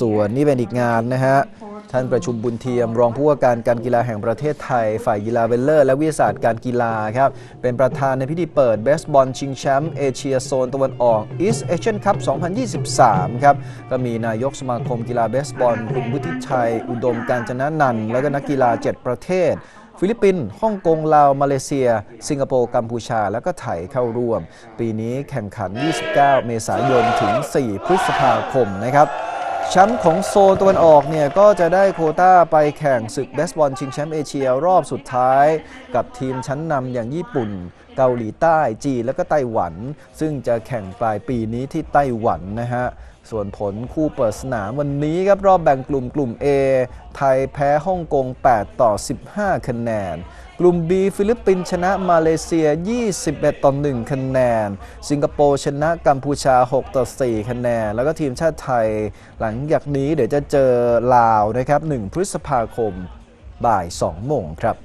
ส่วนนี่เป็นอีกงานนะฮะ ท่านประชุมบุญเทียม รองผู้ว่าการการกีฬาแห่งประเทศไทย ฝ่ายกีฬาเวลเลอร์ และวิทยาศาสตร์การกีฬาครับ เป็นประธานในพิธีเปิดเบสบอลชิงแชมป์เอเชียโซนตะวันออก East Asian Cup 2023 ครับ ก็มีนายกสมาคมกีฬาเบสบอล คุณวุฒิชัย อุดมการจนะนัน และก็นักกีฬา 7 ประเทศ ฟิลิปปินส์ฮ่องกงลาว มาเลเซีย สิงคโปร์กัมพูชา แล้วก็ไทยเข้าร่วม ปีนี้แข่งขัน 29 เมษายนถึง 4 พฤษภาคมนะครับ แชมป์ของโซนตะวันออกเนี่ยก็จะได้โคต้าไปแข่งศึกเบสบอลชิงแชมป์เอเชียรอบสุดท้าย กับทีมชั้นนำอย่างญี่ปุ่น เกาหลีใต้จีนและก็ไต้หวัน ซึ่งจะแข่งปลายปีนี้ที่ไต้หวันนะฮะส่วนผลคู่เปิดสนามวันนี้ครับรอบแบ่งกลุ่มกลุ่ม A ไทยแพ้ฮ่องกง 8 ต่อ 15 คะแนน กลุ่ม B ฟิลิปปินส์ชนะมาเลเซีย 21 ต่อ 1 คะแนน สิงคโปร์ชนะกัมพูชา 6 ต่อ 4 คะแนน แล้วก็ทีมชาติไทยหลังจากนี้เดี๋ยวจะเจอลาวนะครับ 1 พฤษภาคมบ่าย 2 โมงครับ